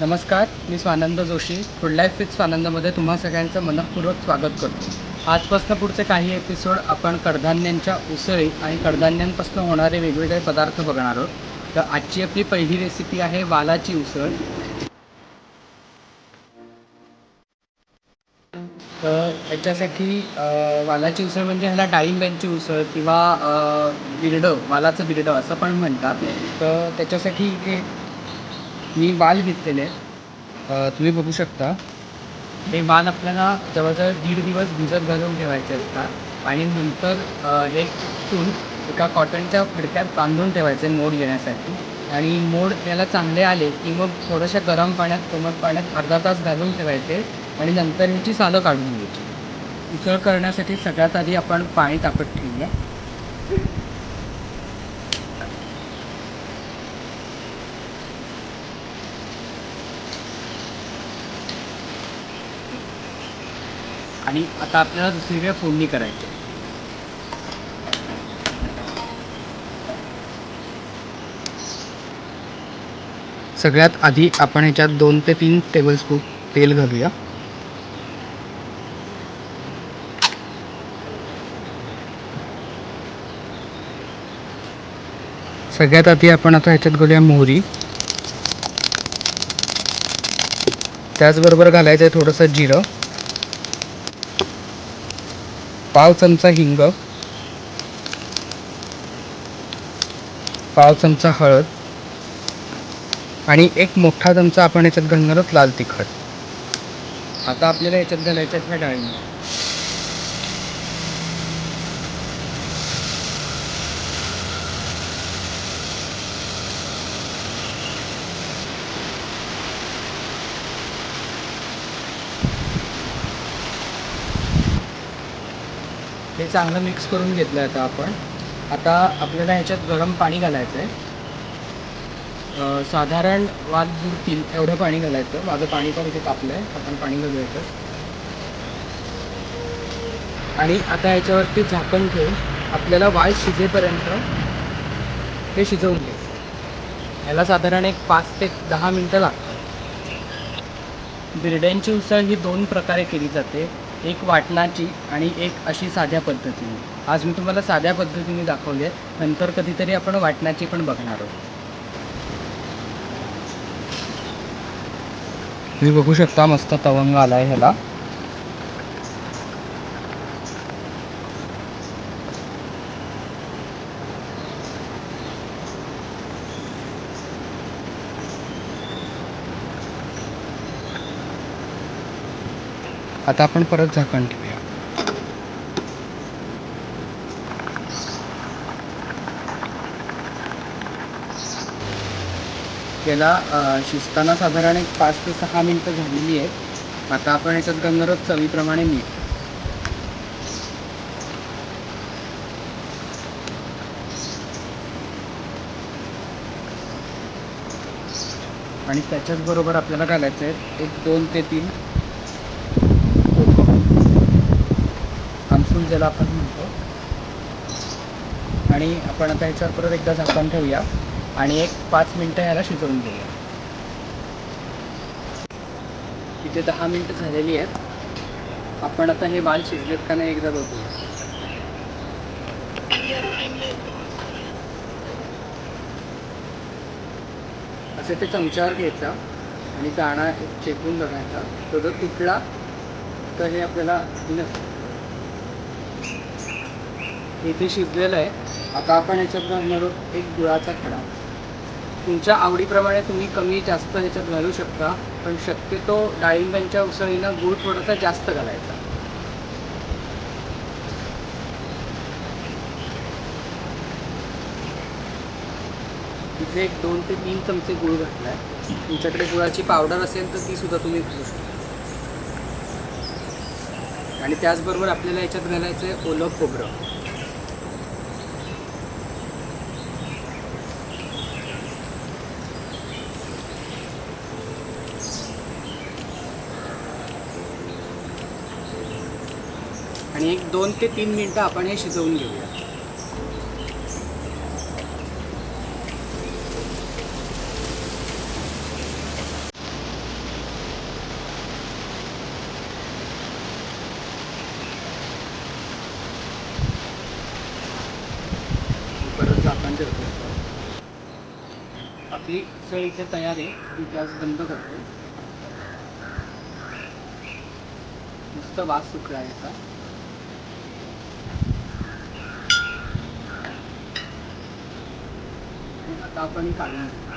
नमस्कार मी Swanand Joshi. Food life with स्वानंदमध्ये तुम्हा सगळ्यांचं मनपूर्वक स्वागत करतो. आजपासून पुढचे काही एपिसोड आपण कडधान्यांच्या उसळी आणि कडधान्यांपासून होणारे वेगवेगळे पदार्थ बघणार आहोत. तर आजची आपली पहिली रेसिपी आहे वालाची उसळ. तर याच्यासाठी वालाची उसळ म्हणजे ह्याला डाळिंब्यांची उसळ किंवा बिरडं वालाचं बिरडं असं पण म्हणतात. तर त्याच्यासाठी इथे मी बाल घेतलेले आहेत. तुम्ही बघू शकता. हे बाल आपल्याला जवळजवळ दीड दिवस भिजत घालून ठेवायचे असतात. आणि नंतर हे कुटून एका कॉटनच्या फडक्यात बांधून ठेवायचे मोड येण्यासाठी. आणि मोड याला चांगले आले की मग थोड्याशा गरम पाण्यात कोमट पाण्यात अर्धा तास घालून ठेवायचे आणि नंतर ह्याची सालं काढून घ्यायची. उसळ करण्यासाठी सगळ्यात आधी आपण पाणी तापत ठेवूया. आणि आता आपल्याला दुसरीकडे फोडणी करायची सगळ्यात आधी आपण ह्याच्यात दोन ते तीन टेबलस्पून तेल घालूया. सगळ्यात आधी आपण आता ह्याच्यात घालूया मोहरी. त्याचबरोबर घालायचं आहे थोडंसं जिरं. पाव चमचा हिंग पाव चमचा हळद आणि एक मोठा चमचा आपण याच्यात घालणार आहोत लाल तिखट. आता आपल्याला याच्यात घालायचं आहे डाळिंब हे चांगलं मिक्स करून घेतलं आता आपण. आता आपल्याला ह्याच्यात गरम पाणी घालायचं आहे साधारण वाद बुडतील एवढं पाणी घालायचं. माझं पाणी पण इथे तापलं आहे आपण पाणी घालायचं आणि आता याच्यावरती झाकण ठेवून आपल्याला वाळ शिजेपर्यंत ते शिजवून घ्यायचं ह्याला साधारण एक पाच ते दहा मिनटं लागतात. बिर्ड्यांची उसळ ही दोन प्रकारे केली जाते. एक वाटणाची आणि एक अशी साध्या पद्धतीने. आज मी तुम्हाला साध्या पद्धतीने दाखवली आहे नंतर कधीतरी आपण वाटणाची पण बघणार आहोत. तुम्ही बघू शकता मस्त तवंग आला आहे ह्याला. आता आपण परत झाकण ठेवूया. याला शिजताना साधारण एक पाच ते सहा मिनटं झालेली आहेत. आता आपण याच्यात घालणार चवीप्रमाणे मीठ. आणि त्याच्याच बरोबर आपल्याला घालायचं आहे एक दोन ते तीन मान्सून ज्याला आपण म्हणतो. आणि आपण आता ह्याच्यावर परत एकदा झाकण ठेवूया. आणि एक पाच मिनटं ह्याला शिजवून घेऊया. इथे दहा मिनटं झालेली आहेत. आपण आता हे बाल शिजलेत का नाही एकदा बघूया. असे ते चमच्यावर घ्यायचा आणि दाणा चेकून बघायचा. तो जर तुटला तर हे आपल्याला नसतं इथे शिजलेलं आहे. आता आपण याच्यात घालणार आहोत एक गुळाचा खडा. तुमच्या आवडीप्रमाणे तुम्ही कमी जास्त ह्याच्यात घालू शकता पण शक्यतो डाळिंबांच्या उसळीनं गूळ थोडासा जास्त घालायचा. इथे एक दोन ते तीन चमचे गूळ घातलाय. तुमच्याकडे गुळाची पावडर असेल तर ती सुद्धा तुम्ही घालू शकता. आणि त्याचबरोबर आपल्याला याच्यात घालायचं आहे ओलं खोबरं. आणि एक दोन ते तीन मिनटं आपण हे शिजवून घेऊया. परत आपली सळ इथे तयार आहे मी गॅस बंद करतो. नुसतं वास सुटला आहे का आता आपण काढून घेऊ.